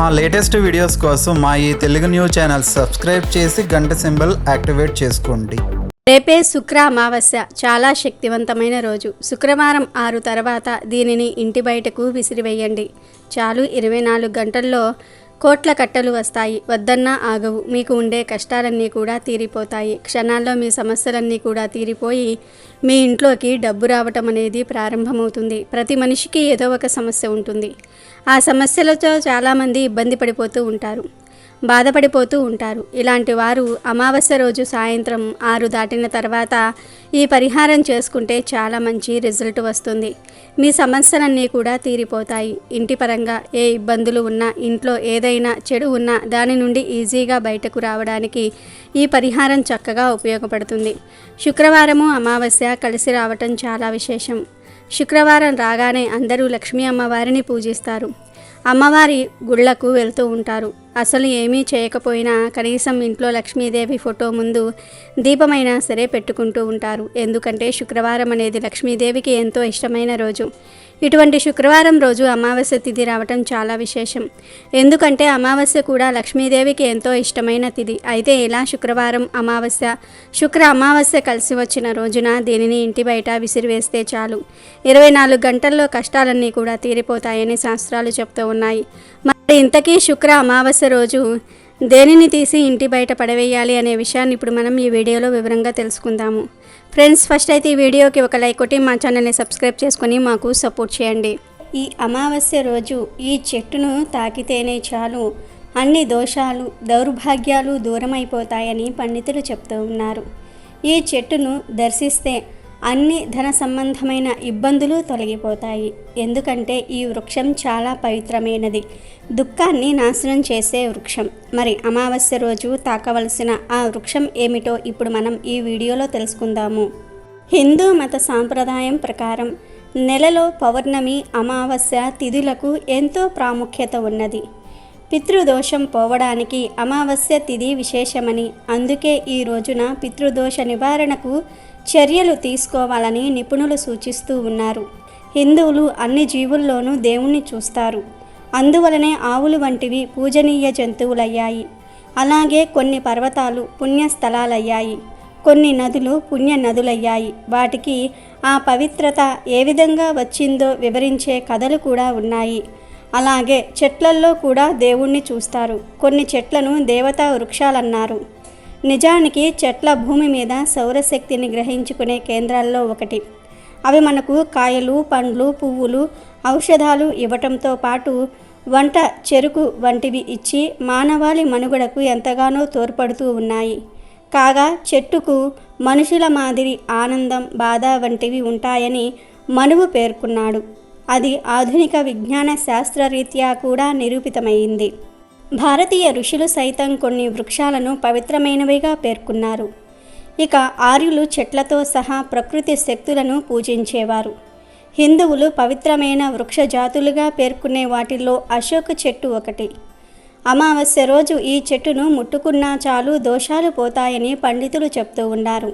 మా latest videos కోసం మా ఈ తెలుగు న్యూస్ ఛానల్ సబ్స్క్రైబ్ చేసి గంట సింబల్ యాక్టివేట్ చేసుకోండి. రేపే శుక్ర అమావాస్య చాలా శక్తివంతమైన రోజు. శుక్రవారం ఆరు తర్వాత దీనిని ఇంటి బయటకు విసిరివేయండి. చాలు ఇరవై నాలుగు గంటల్లో కోట్ల కట్టలు వస్తాయి. వద్దన్నా ఆగవు. మీకు ఉండే కష్టాలన్నీ కూడా తీరిపోతాయి. క్షణాల్లో మీ సమస్యలన్నీ కూడా తీరిపోయి మీ ఇంట్లోకి డబ్బు రావటం అనేది ప్రారంభమవుతుంది. ప్రతి మనిషికి ఏదో ఒక సమస్య ఉంటుంది. ఆ సమస్యలతో చాలామంది ఇబ్బంది పడిపోతూ ఉంటారు. బాధపడిపోతూ ఉంటారు. ఇలాంటి వారు అమావాస్య రోజు సాయంత్రం ఆరు దాటిన తర్వాత ఈ పరిహారం చేసుకుంటే చాలా మంచి రిజల్ట్ వస్తుంది. మీ సమస్యలన్నీ కూడా తీరిపోతాయి. ఇంటి పరంగా ఏ ఇబ్బందులు ఉన్నా ఇంట్లో ఏదైనా చెడు ఉన్నా దాని నుండి ఈజీగా బయటకు రావడానికి ఈ పరిహారం చక్కగా ఉపయోగపడుతుంది. శుక్రవారము అమావాస్య కలిసి రావటం చాలా విశేషం. శుక్రవారం రాగానే అందరూ లక్ష్మీ అమ్మవారిని పూజిస్తారు. అమ్మవారి గుళ్ళకు వెళ్తూ ఉంటారు. అసలు ఏమీ చేయకపోయినా కనీసం ఇంట్లో లక్ష్మీదేవి ఫోటో ముందు దీపమైనా సరే పెట్టుకుంటూ ఉంటారు. ఎందుకంటే శుక్రవారం అనేది లక్ష్మీదేవికి ఎంతో ఇష్టమైన రోజు. ఇటువంటి శుక్రవారం రోజు అమావాస్య తిథి రావటం చాలా విశేషం. ఎందుకంటే అమావాస్య కూడా లక్ష్మీదేవికి ఎంతో ఇష్టమైన తిథి. అయితే ఇలా శుక్రవారం అమావాస్య? శుక్ర అమావాస్య కలిసి వచ్చిన రోజున దీనిని ఇంటి బయట విసిరివేస్తే చాలు. ఇరవై నాలుగు గంటల్లో కష్టాలన్నీ కూడా తీరిపోతాయని శాస్త్రాలు చెప్తూ ఉన్నాయి. ఇంతకీ శుక్ర అమావాస్య రోజు దేనిని తీసి ఇంటి బయట పడవేయాలి అనే విషయాన్ని ఇప్పుడు మనం ఈ వీడియోలో వివరంగా తెలుసుకుందాము. ఫ్రెండ్స్ ఫస్ట్ అయితే ఈ వీడియోకి ఒక లైక్ కొట్టి మా ఛానల్ని సబ్స్క్రైబ్ చేసుకొని మాకు సపోర్ట్ చేయండి. ఈ అమావాస్య రోజు ఈ చెట్టును తాకితేనే చాలు. అన్ని దోషాలు దౌర్భాగ్యాలు దూరమైపోతాయని పండితులు చెప్తూ ఉన్నారు. ఈ చెట్టును దర్శిస్తే అన్ని ధన సంబంధమైన ఇబ్బందులు తొలగిపోతాయి. ఎందుకంటే ఈ వృక్షం చాలా పవిత్రమైనది. దుఃఖాన్ని నాశనం చేసే వృక్షం. మరి అమావాస్య రోజు తాకవలసిన ఆ వృక్షం ఏమిటో ఇప్పుడు మనం ఈ వీడియోలో తెలుసుకుందాము. హిందూ మత సాంప్రదాయం ప్రకారం నెలలో పౌర్ణమి అమావాస్య తిథులకు ఎంతో ప్రాముఖ్యత ఉన్నది. పితృదోషం పోవడానికి అమావాస్య తిథి విశేషమని అందుకే ఈ రోజున పితృదోష నివారణకు చర్యలు తీసుకోవాలని నిపుణులు సూచిస్తూ ఉన్నారు. హిందువులు అన్ని జీవుల్లోనూ దేవుణ్ణి చూస్తారు. అందువలనే ఆవులు వంటివి పూజనీయ జంతువులయ్యాయి. అలాగే కొన్ని పర్వతాలు పుణ్యస్థలాలయ్యాయి కొన్ని నదులు పుణ్య నదులయ్యాయి. వాటికి ఆ పవిత్రత ఏ విధంగా వచ్చిందో వివరించే కథలు కూడా ఉన్నాయి. అలాగే చెట్లల్లో కూడా దేవుణ్ణి చూస్తారు. కొన్ని చెట్లను దేవతా వృక్షాలన్నారు. నిజానికి చెట్ల భూమి మీద సౌరశక్తిని గ్రహించుకునే కేంద్రాల్లో ఒకటి. అవి మనకు కాయలు పండ్లు పువ్వులు ఔషధాలు ఇవ్వటంతో పాటు వంట చెరుకు వంటివి ఇచ్చి మానవాళి మనుగడకు ఎంతగానో తోడ్పడుతూ ఉన్నాయి. కాగా చెట్టుకు మనుషుల మాదిరి ఆనందం బాధ వంటివి ఉంటాయని మనువు పేర్కొన్నాడు. అది ఆధునిక విజ్ఞాన శాస్త్రరీత్యా కూడా నిరూపితమైంది. భారతీయ ఋషులు సైతం కొన్ని వృక్షాలను పవిత్రమైనవిగా పేర్కొన్నారు. ఇక ఆర్యులు చెట్లతో సహా ప్రకృతి శక్తులను పూజించేవారు. హిందువులు పవిత్రమైన వృక్ష జాతులుగా పేర్కొనే వాటిల్లో అశోక చెట్టు ఒకటి. అమావాస్య రోజు ఈ చెట్టును ముట్టుకున్నా చాలు దోషాలు పోతాయని పండితులు చెప్తూ ఉన్నారు.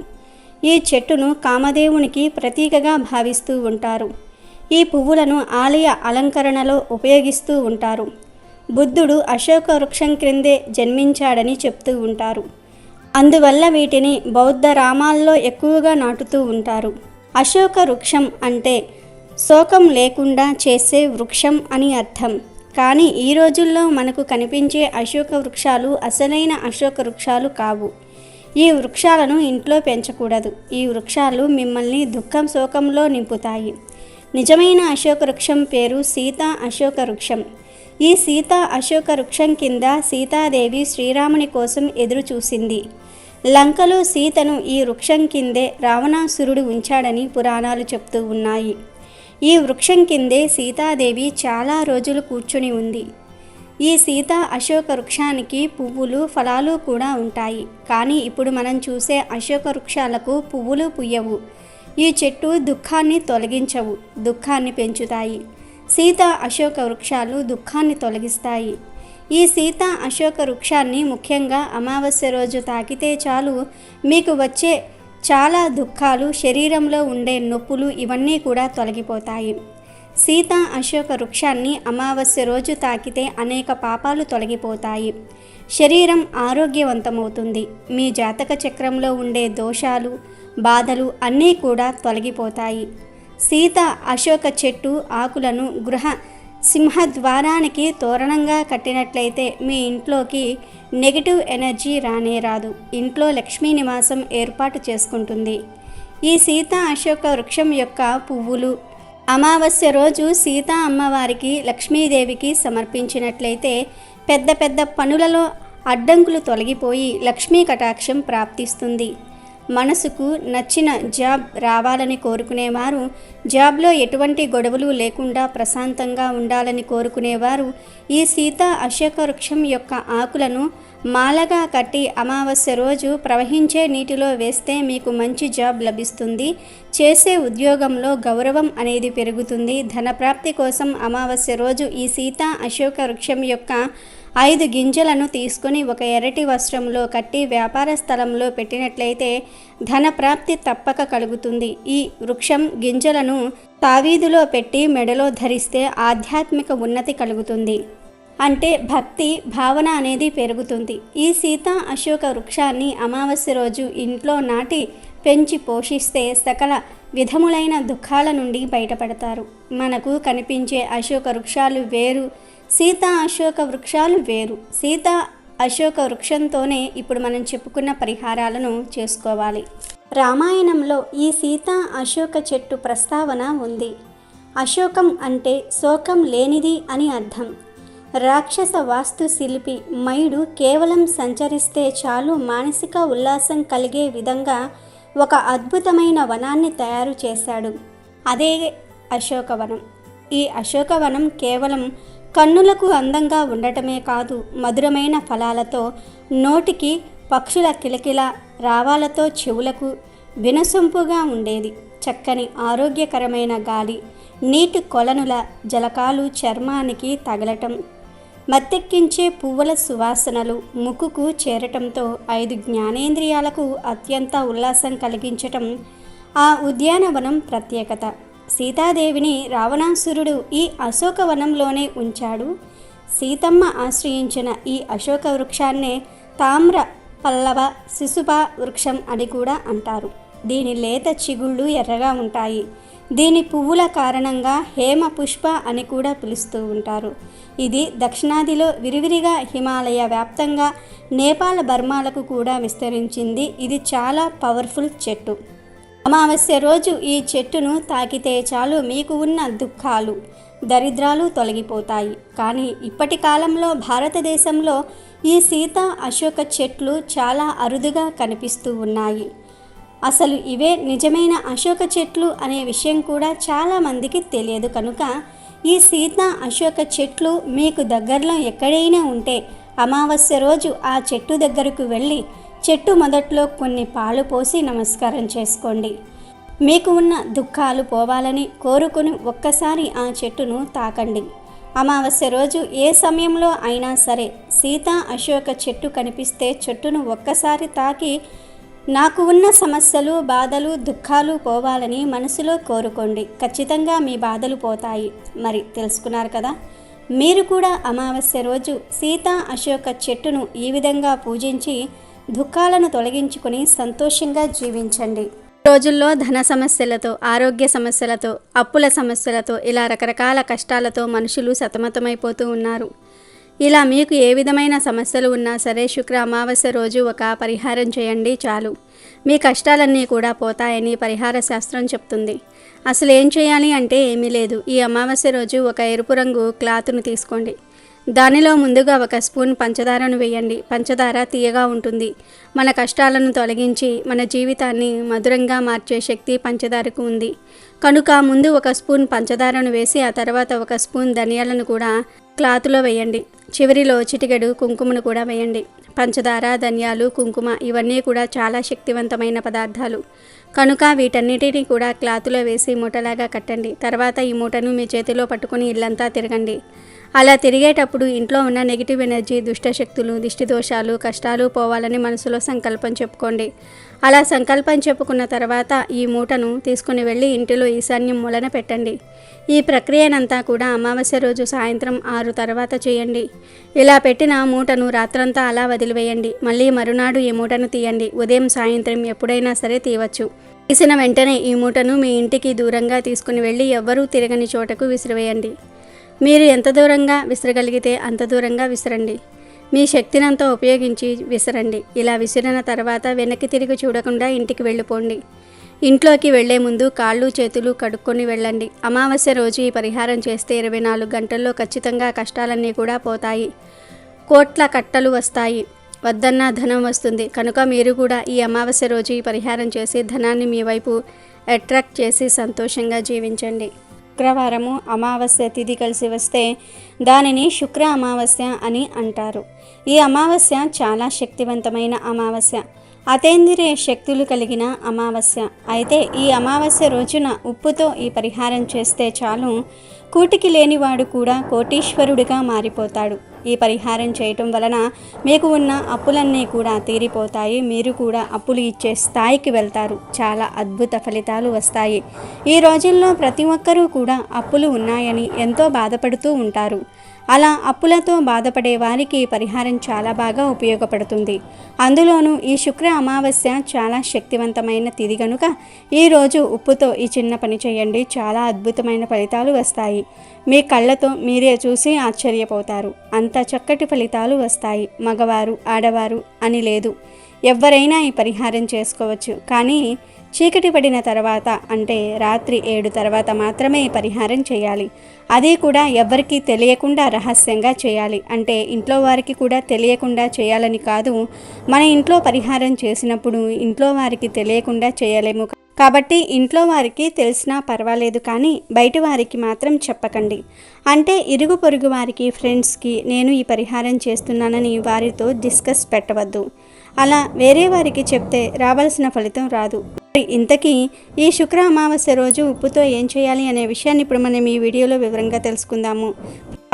ఈ చెట్టును కామదేవునికి ప్రతీకగా భావిస్తూ ఉంటారు. ఈ పువ్వులను ఆలయ అలంకరణలో ఉపయోగిస్తూ ఉంటారు. బుద్ధుడు అశోక వృక్షం క్రిందే జన్మించాడని చెప్తూ ఉంటారు. అందువల్ల వీటిని బౌద్ధ రామాల్లో ఎక్కువగా నాటుతూ ఉంటారు. అశోక వృక్షం అంటే శోకం లేకుండా చేసే వృక్షం అని అర్థం. కానీ ఈ రోజుల్లో మనకు కనిపించే అశోక వృక్షాలు అసలైన అశోక వృక్షాలు కావు. ఈ వృక్షాలను ఇంట్లో పెంచకూడదు. ఈ వృక్షాలు మిమ్మల్ని దుఃఖం శోకంలో నింపుతాయి. నిజమైన అశోక వృక్షం పేరు సీత అశోక వృక్షం ఈ సీత అశోక వృక్షం కింద సీతాదేవి శ్రీరాముని కోసం ఎదురు చూసింది. లంకలో సీతను ఈ వృక్షం కిందే రావణాసురుడు ఉంచాడని పురాణాలు చెప్తూ ఉన్నాయి. ఈ వృక్షం కిందే సీతాదేవి చాలా రోజులు కూర్చుని ఉంది. ఈ సీత అశోక వృక్షానికి పువ్వులు ఫలాలు కూడా ఉంటాయి. కానీ ఇప్పుడు మనం చూసే అశోక వృక్షాలకు పువ్వులు పుయ్యవు. ఈ చెట్టు దుఃఖాన్ని తొలగించవు దుఃఖాన్ని పెంచుతాయి. సీత అశోక వృక్షాలు దుఃఖాన్ని తొలగిస్తాయి. ఈ సీత అశోక వృక్షాన్ని ముఖ్యంగా అమావాస్య రోజు తాకితే చాలు. మీకు వచ్చే చాలా దుఃఖాలు శరీరంలో ఉండే నొప్పులు ఇవన్నీ కూడా తొలగిపోతాయి. సీత అశోక వృక్షాన్ని అమావాస్య రోజు తాకితే అనేక పాపాలు తొలగిపోతాయి. శరీరం ఆరోగ్యవంతమవుతుంది. మీ జాతక చక్రంలో ఉండే దోషాలు బాధలు అన్నీ కూడా తొలగిపోతాయి. సీత అశోక చెట్టు ఆకులను గృహ సింహద్వారానికి తోరణంగా కట్టినట్లయితే మీ ఇంట్లోకి నెగిటివ్ ఎనర్జీ రానే రాదు. ఇంట్లో లక్ష్మీ నివాసం ఏర్పాటు చేసుకుంటుంది. ఈ సీత అశోక వృక్షం యొక్క పువ్వులు. అమావాస్య రోజు సీతా అమ్మవారికి లక్ష్మీదేవికి సమర్పించినట్లయితే పెద్ద పెద్ద పనులలో అడ్డంకులు తొలగిపోయి లక్ష్మీ కటాక్షం ప్రాప్తిస్తుంది. మనసుకు నచ్చిన జాబ్ రావాలని కోరుకునేవారు. జాబ్లో ఎటువంటి గొడవలు లేకుండా ప్రశాంతంగా ఉండాలని కోరుకునేవారు. ఈ సీత అశోక వృక్షం యొక్క ఆకులను మాలగా కట్టి అమావాస్య రోజు ప్రవహించే నీటిలో వేస్తే మీకు మంచి జాబ్ లభిస్తుంది. చేసే ఉద్యోగంలో గౌరవం అనేది పెరుగుతుంది. ధనప్రాప్తి కోసం అమావాస్య రోజు ఈ సీత అశోక వృక్షం యొక్క ఐదు గింజలను తీసుకొని ఒక ఎర్రటి వస్త్రంలో కట్టి వ్యాపార స్థలంలో పెట్టినట్లయితే ధన ప్రాప్తి తప్పక కలుగుతుంది. ఈ వృక్షం గింజలను తావీదులో పెట్టి మెడలో ధరిస్తే ఆధ్యాత్మిక ఉన్నతి కలుగుతుంది. అంటే భక్తి భావన అనేది పెరుగుతుంది. ఈ సీత అశోక వృక్షాన్ని అమావాస్య రోజు ఇంట్లో నాటి పెంచి పోషిస్తే సకల విధములైన దుఃఖాల నుండి బయటపడతారు. మనకు కనిపించే అశోక వృక్షాలు వేరు సీత అశోక వృక్షాలు వేరు. సీత అశోక వృక్షంతోనే ఇప్పుడు మనం చెప్పుకున్న పరిహారాలను చేసుకోవాలి. రామాయణంలో ఈ సీత అశోక చెట్టు ప్రస్తావన ఉంది. అశోకం అంటే శోకం లేనిది అని అర్థం. రాక్షస వాస్తు శిల్పి మయుడు కేవలం సంచరిస్తే చాలు మానసిక ఉల్లాసం కలిగే విధంగా ఒక అద్భుతమైన వనాన్ని తయారు చేశాడు. అదే అశోకవనం. ఈ అశోకవనం కేవలం కన్నులకు అందంగా ఉండటమే కాదు మధురమైన ఫలాలతో నోటికి పక్షుల కిలకిల రావాలతో చెవులకు వినసొంపుగా ఉండేది. చక్కని ఆరోగ్యకరమైన గాలి నీటి కొలనుల జలకాలు చర్మానికి తగలటం మత్తెక్కించే పువ్వుల సువాసనలు ముక్కుకు చేరటంతో ఐదు జ్ఞానేంద్రియాలకు అత్యంత ఉల్లాసం కలిగించటం ఆ ఉద్యానవనం ప్రత్యేకత. సీతాదేవిని రావణాసురుడు ఈ అశోకవనంలోనే ఉంచాడు. సీతమ్మ ఆశ్రయించిన ఈ అశోక వృక్షాన్నే తామ్ర పల్లవ శిశుప వృక్షం అని కూడా అంటారు. దీని లేత చిగుళ్ళు ఎర్రగా ఉంటాయి. దీని పువ్వుల కారణంగా హేమ పుష్ప అని కూడా పిలుస్తూ ఉంటారు. ఇది దక్షిణాదిలో విరివిరిగా హిమాలయ వ్యాప్తంగా నేపాల బర్మాలకు కూడా విస్తరించింది. ఇది చాలా పవర్ఫుల్ చెట్టు. అమావాస్య రోజు ఈ చెట్టును తాకితే చాలు మీకు ఉన్న దుఃఖాలు దరిద్రాలు తొలగిపోతాయి. కానీ ఇప్పటి కాలంలో భారతదేశంలో ఈ సీత అశోక చెట్లు చాలా అరుదుగా కనిపిస్తూ ఉన్నాయి. అసలు ఇవే నిజమైన అశోక చెట్లు అనే విషయం కూడా చాలామందికి తెలియదు కనుక ఈ సీత అశోక చెట్లు మీకు దగ్గరలో ఎక్కడైనా ఉంటే అమావాస్య రోజు ఆ చెట్టు దగ్గరకు వెళ్ళి చెట్టు మొదట్లో కొన్ని పాలు పోసి నమస్కారం చేసుకోండి. మీకు ఉన్న దుఃఖాలు పోవాలని కోరుకుని ఒక్కసారి ఆ చెట్టును తాకండి. అమావాస్య రోజు ఏ సమయంలో అయినా సరే సీత అశోక చెట్టు కనిపిస్తే చెట్టును ఒక్కసారి తాకి నాకు ఉన్న సమస్యలు బాధలు దుఃఖాలు పోవాలని మనసులో కోరుకోండి. ఖచ్చితంగా మీ బాధలు పోతాయి. మరి తెలుసుకున్నారు కదా? మీరు కూడా అమావాస్య రోజు సీత అశోక చెట్టును ఈ విధంగా పూజించి దుఃఖాలను తొలగించుకుని సంతోషంగా జీవించండి. రోజుల్లో ధన సమస్యలతో ఆరోగ్య సమస్యలతో అప్పుల సమస్యలతో ఇలా రకరకాల కష్టాలతో మనుషులు సతమతమైపోతూ ఉన్నారు. ఇలా మీకు ఏ విధమైన సమస్యలు ఉన్నా సరే శుక్ర అమావాస్య రోజు ఒక పరిహారం చేయండి చాలు. మీ కష్టాలన్నీ కూడా పోతాయని పరిహార శాస్త్రం చెప్తుంది. అసలు ఏం చేయాలి అంటే ఏమీ లేదు. ఈ అమావాస్య రోజు ఒక ఎరుపు రంగు క్లాత్ను తీసుకోండి. దానిలో ముందుగా ఒక స్పూన్ పంచదారను వేయండి. పంచదార తీయగా ఉంటుంది. మన కష్టాలను తొలగించి మన జీవితాన్ని మధురంగా మార్చే శక్తి పంచదారకు ఉంది. కనుక ముందు ఒక స్పూన్ పంచదారను వేసి ఆ తర్వాత ఒక స్పూన్ ధనియాలను కూడా క్లాత్లో వేయండి. చివరిలో చిటికెడు కుంకుమను కూడా వేయండి. పంచదార ధనియాలు కుంకుమ ఇవన్నీ కూడా చాలా శక్తివంతమైన పదార్థాలు. కనుక వీటన్నిటిని కూడా క్లాత్లో వేసి మూటలాగా కట్టండి. తర్వాత ఈ మూటను మీ చేతిలో పట్టుకొని ఇల్లంతా తిరగండి. అలా తిరిగేటప్పుడు ఇంట్లో ఉన్న నెగిటివ్ ఎనర్జీ దుష్టశక్తులు దిష్టి దోషాలు కష్టాలు పోవాలని మనసులో సంకల్పం చెప్పుకోండి. అలా సంకల్పం చెప్పుకున్న తర్వాత ఈ మూటను తీసుకుని వెళ్ళి ఇంటిలో ఈశాన్యం మూలన పెట్టండి. ఈ ప్రక్రియనంతా కూడా అమావాస్య రోజు సాయంత్రం ఆరు తర్వాత చేయండి. ఇలా పెట్టిన మూటను రాత్రంతా అలా వదిలివేయండి. మళ్ళీ మరునాడు ఈ మూటను తీయండి. ఉదయం సాయంత్రం ఎప్పుడైనా సరే తీయవచ్చు. తీసిన వెంటనే ఈ మూటను మీ ఇంటికి దూరంగా తీసుకుని వెళ్ళి ఎవ్వరూ తిరగని చోటకు విసిరివేయండి. మీరు ఎంత దూరంగా విసరగలిగితే అంత దూరంగా విసరండి. మీ శక్తినంతా ఉపయోగించి విసరండి. ఇలా విసిరిన తర్వాత వెనక్కి తిరిగి చూడకుండా ఇంటికి వెళ్ళిపోండి. ఇంట్లోకి వెళ్ళే ముందు కాళ్ళు చేతులు కడుక్కొని వెళ్ళండి. అమావాస్య రోజు ఈ పరిహారం చేస్తే ఇరవై నాలుగు గంటల్లో ఖచ్చితంగా కష్టాలన్నీ కూడా పోతాయి. కోట్ల కట్టలు వస్తాయి. వద్దన్న ధనం వస్తుంది. కనుక మీరు కూడా ఈ అమావాస్య రోజు ఈ పరిహారం చేసి ధనాన్ని మీ వైపు అట్రాక్ట్ చేసి సంతోషంగా జీవించండి. శుక్రవారము అమావాస్య తిథి కలిసి వస్తే దానిని శుక్ర అమావాస్య అని అంటారు. ఈ అమావాస్య చాలా శక్తివంతమైన అమావాస్య. అతేంద్రియ శక్తులు కలిగిన అమావాస్య. అయితే ఈ అమావాస్య రోజున ఉప్పుతో ఈ పరిహారం చేస్తే చాలు. కూటికి లేనివాడు కూడా కోటీశ్వరుడిగా మారిపోతాడు. ఈ పరిహారం చేయటం వలన మీకు ఉన్న అప్పులన్నీ కూడా తీరిపోతాయి. మీరు కూడా అప్పులు ఇచ్చే స్థాయికి వెళ్తారు. చాలా అద్భుత ఫలితాలు వస్తాయి. ఈ రోజుల్లో ప్రతి ఒక్కరూ కూడా అప్పులు ఉన్నాయని ఎంతో బాధపడుతూ ఉంటారు. అలా అప్పులతో బాధపడే వారికి పరిహారం చాలా బాగా ఉపయోగపడుతుంది. అందులోనూ ఈ శుక్ర అమావాస్య చాలా శక్తివంతమైన తిది గనుక ఈరోజు ఉప్పుతో ఈ చిన్న పని చేయండి. చాలా అద్భుతమైన ఫలితాలు వస్తాయి. మీ కళ్ళతో మీరే చూసి ఆశ్చర్యపోతారు. అంత చక్కటి ఫలితాలు వస్తాయి. మగవారు ఆడవారు అని లేదు. ఎవరైనా ఈ పరిహారం చేసుకోవచ్చు. కానీ చీకటి పడిన తర్వాత అంటే రాత్రి ఏడు తర్వాత మాత్రమే ఈ పరిహారం చేయాలి. అది కూడా ఎవ్వరికీ తెలియకుండా రహస్యంగా చేయాలి. అంటే ఇంట్లో వారికి కూడా తెలియకుండా చేయాలని కాదు. మన ఇంట్లో పరిహారం చేసినప్పుడు ఇంట్లో వారికి తెలియకుండా చేయలేము. కాబట్టి ఇంట్లో వారికి తెలిసినా పర్వాలేదు కానీ బయట వారికి మాత్రం చెప్పకండి. అంటే ఇరుగు పొరుగు వారికి ఫ్రెండ్స్కి నేను ఈ పరిహారం చేస్తున్నానని వారితో డిస్కస్ పెట్టవద్దు. అలా వేరే వారికి చెప్తే రావాల్సిన ఫలితం రాదు. ఇంతకీ ఈ శుక్ర అమావాస్య రోజు ఉప్పుతో ఏం చేయాలి అనే విషయాన్ని ఇప్పుడు మనం ఈ వీడియోలో వివరంగా తెలుసుకుందాము.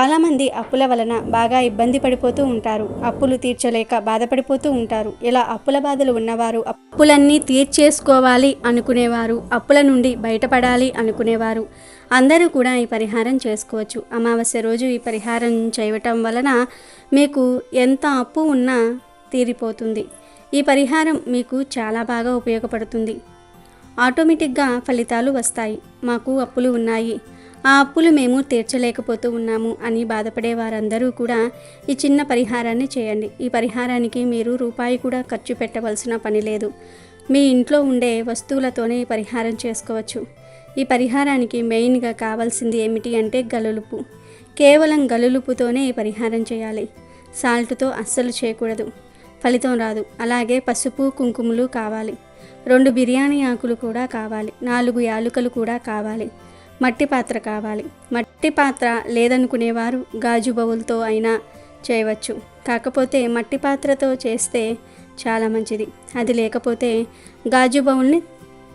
చాలామంది అప్పుల వలన బాగా ఇబ్బంది పడిపోతూ ఉంటారు. అప్పులు తీర్చలేక బాధపడిపోతూ ఉంటారు. ఇలా అప్పుల బాధలు ఉన్నవారు అప్పులన్నీ తీర్చేసుకోవాలి అనుకునేవారు. అప్పుల నుండి బయటపడాలి అనుకునేవారు. అందరూ కూడా ఈ పరిహారం చేసుకోవచ్చు. అమావాస్య రోజు ఈ పరిహారం చేయటం వలన మీకు ఎంత అప్పు ఉన్నా తీరిపోతుంది. ఈ పరిహారం మీకు చాలా బాగా ఉపయోగపడుతుంది. ఆటోమేటిక్గా ఫలితాలు వస్తాయి. మాకు అప్పులు ఉన్నాయి. ఆ అప్పులు మేము తీర్చలేకపోతూ ఉన్నాము అని బాధపడే వారందరూ కూడా ఈ చిన్న పరిహారాన్ని చేయండి. ఈ పరిహారానికి మీరు రూపాయి కూడా ఖర్చు పెట్టవలసిన పని లేదు. మీ ఇంట్లో ఉండే వస్తువులతోనే ఈ పరిహారం చేసుకోవచ్చు. ఈ పరిహారానికి మెయిన్గా కావాల్సింది ఏమిటి అంటే గలులుపు. కేవలం గలులుపుతోనే ఈ పరిహారం చేయాలి. సాల్ట్తో అస్సలు చేయకూడదు. ఫలితం రాదు. అలాగే పసుపు కుంకుమలు కావాలి. రెండు బిర్యానీ ఆకులు కూడా కావాలి. నాలుగు యాలుకలు కూడా కావాలి. మట్టి పాత్ర కావాలి. మట్టి పాత్ర లేదనుకునేవారు గాజు బౌల్తో అయినా చేయవచ్చు. కాకపోతే మట్టి పాత్రతో చేస్తే చాలా మంచిది. అది లేకపోతే గాజు బౌల్ని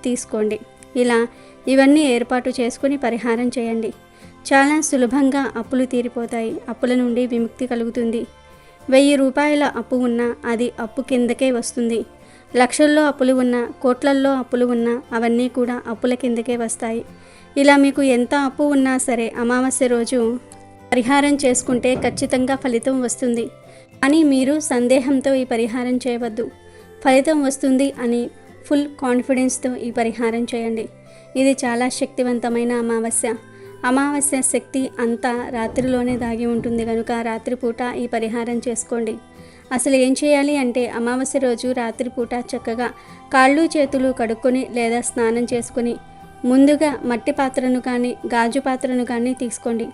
తీసుకోండి. ఇలా ఇవన్నీ ఏర్పాటు చేసుకుని పరిహారం చేయండి. చాలా సులభంగా అప్పులు తీరిపోతాయి. అప్పుల నుండి విముక్తి కలుగుతుంది. వెయ్యి రూపాయల అప్పు ఉన్నా అది అప్పు కిందకే వస్తుంది. లక్షల్లో అప్పులు ఉన్నా కోట్లల్లో అప్పులు ఉన్నా అవన్నీ కూడా అప్పుల కిందకే వస్తాయి. ఇలా మీకు ఎంత అప్పు ఉన్నా సరే అమావాస్య రోజు పరిహారం చేసుకుంటే ఖచ్చితంగా ఫలితం వస్తుంది. అని మీరు సందేహంతో ఈ పరిహారం చేయవద్దు. ఫలితం వస్తుంది అని ఫుల్ కాన్ఫిడెన్స్తో ఈ పరిహారం చేయండి. ఇది చాలా శక్తివంతమైన అమావాస్య. అమావాస్య శక్తి అంతా రాత్రిలోనే దాగి ఉంటుంది కనుక రాత్రిపూట ఈ పరిహారం చేసుకోండి. అసలు ఏం చేయాలి అంటే అమావాస్య రోజు రాత్రిపూట చక్కగా కాళ్ళు చేతులు కడుక్కొని లేదా స్నానం చేసుకొని ముందుగా మట్టి పాత్రను కానీ గాజు పాత్రను కానీ తీసుకోండి.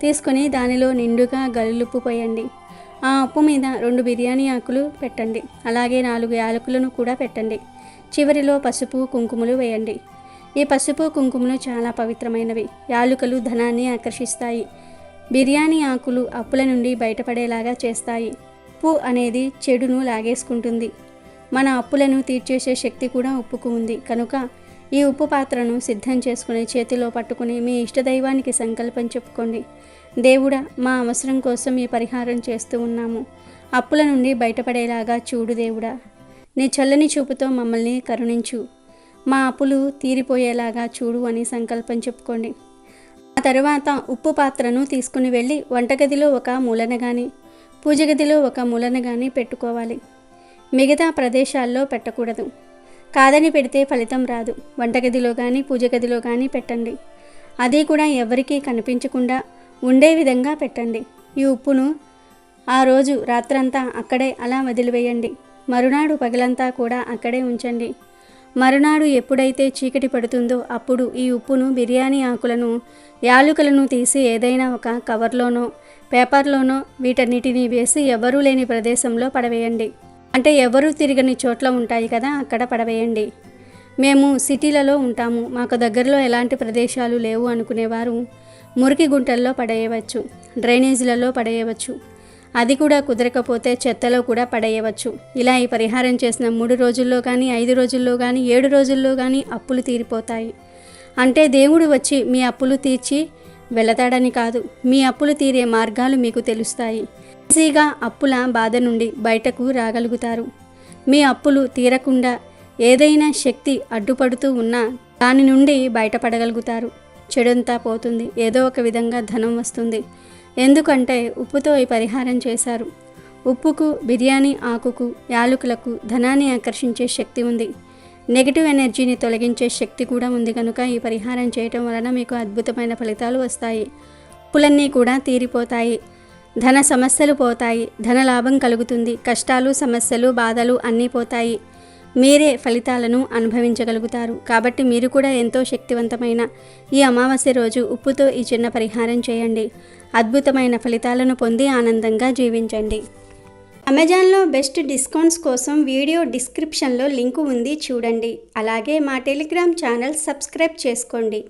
తీసుకొని దానిలో నిండుగా గల్లుప్పు పోయండి. ఆ ఉప్పు మీద రెండు బిర్యానీ ఆకులు పెట్టండి. అలాగే నాలుగు యాలకులను కూడా పెట్టండి. చివరిలో పసుపు కుంకుమలు వేయండి. ఈ పసుపు కుంకుమలు చాలా పవిత్రమైనవి. యాలుకలు ధనాన్ని ఆకర్షిస్తాయి. బిర్యానీ ఆకులు అప్పుల నుండి బయటపడేలాగా చేస్తాయి. ఉప్పు అనేది చెడును లాగేసుకుంటుంది. మన అప్పులను తీర్చేసే శక్తి కూడా ఉప్పుకు ఉంది. కనుక ఈ ఉప్పు పాత్రను సిద్ధం చేసుకుని చేతిలో పట్టుకుని మీ ఇష్టదైవానికి సంకల్పం చెప్పుకోండి. దేవుడా మా అవసరం కోసం ఈ పరిహారం చేస్తూ ఉన్నాము. అప్పుల నుండి బయటపడేలాగా చూడు దేవుడా. నీ చల్లని చూపుతో మమ్మల్ని కరుణించు. మా అప్పులు తీరిపోయేలాగా చూడు అని సంకల్పం చెప్పుకోండి. ఆ తరువాత ఉప్పు పాత్రను తీసుకుని వెళ్ళి వంటగదిలో ఒక మూలన కానీ పూజ గదిలో ఒక మూలన కానీ పెట్టుకోవాలి. మిగతా ప్రదేశాల్లో పెట్టకూడదు. కాదని పెడితే ఫలితం రాదు. వంటగదిలో కానీ పూజ గదిలో కానీ పెట్టండి. అది కూడా ఎవరికీ కనిపించకుండా ఉండే విధంగా పెట్టండి. ఈ ఉప్పును ఆ రోజు రాత్రంతా అక్కడే అలా వదిలివేయండి. మరునాడు పగలంతా కూడా అక్కడే ఉంచండి. మరునాడు ఎప్పుడైతే చీకటి పడుతుందో అప్పుడు ఈ ఉప్పును బిర్యానీ ఆకులను యాలుకలను తీసి ఏదైనా ఒక కవర్లోనో పేపర్లోనో వీటన్నిటిని వేసి ఎవరూ లేని ప్రదేశంలో పడవేయండి. అంటే ఎవరూ తిరగని చోట్ల ఉంటాయి కదా అక్కడ పడవేయండి. మేము సిటీలలో ఉంటాము మాకు దగ్గరలో ఎలాంటి ప్రదేశాలు లేవు అనుకునేవారు. మురికి గుంటల్లో పడేయవచ్చు డ్రైనేజీలలో పడేయవచ్చు. అది కూడా కుదరకపోతే చెత్తలో కూడా పడేయవచ్చు. ఇలా ఈ పరిహారం చేసిన మూడు రోజుల్లో కానీ ఐదు రోజుల్లో కానీ ఏడు రోజుల్లో కానీ అప్పులు తీరిపోతాయి. అంటే దేవుడు వచ్చి మీ అప్పులు తీర్చి వెళతాడని కాదు మీ అప్పులు తీరే మార్గాలు మీకు తెలుస్తాయి. ఈజీగా అప్పుల బాధ నుండి బయటకు రాగలుగుతారు. మీ అప్పులు తీరకుండా ఏదైనా శక్తి అడ్డుపడుతూ ఉన్నా దాని నుండి బయటపడగలుగుతారు. చెడంతా పోతుంది. ఏదో ఒక విధంగా ధనం వస్తుంది. ఎందుకంటే ఉప్పుతో ఈ పరిహారం చేశారు. ఉప్పుకు బిర్యానీ ఆకుకు యాలకులకు ధనాన్ని ఆకర్షించే శక్తి ఉంది. నెగిటివ్ ఎనర్జీని తొలగించే శక్తి కూడా ఉంది కనుక ఈ పరిహారం చేయటం వలన మీకు అద్భుతమైన ఫలితాలు వస్తాయి. అప్పులన్నీ కూడా తీరిపోతాయి. ధన సమస్యలు పోతాయి ధన లాభం కలుగుతుంది కష్టాలు సమస్యలు బాధలు అన్నీ పోతాయి. మీరే ఫలితాలను అనుభవించగలుగుతారు. కాబట్టి మీరు కూడా ఎంతో శక్తివంతమైన ఈ అమావాస్య రోజు ఉప్పుతో ఈ చిన్న పరిహారం చేయండి. అద్భుతమైన ఫలితాలను పొంది ఆనందంగా జీవించండి. అమెజాన్లో బెస్ట్ డిస్కౌంట్స్ కోసం వీడియో డిస్క్రిప్షన్లో లింకు ఉంది చూడండి. అలాగే మా టెలిగ్రామ్ ఛానల్ సబ్స్క్రైబ్ చేసుకోండి.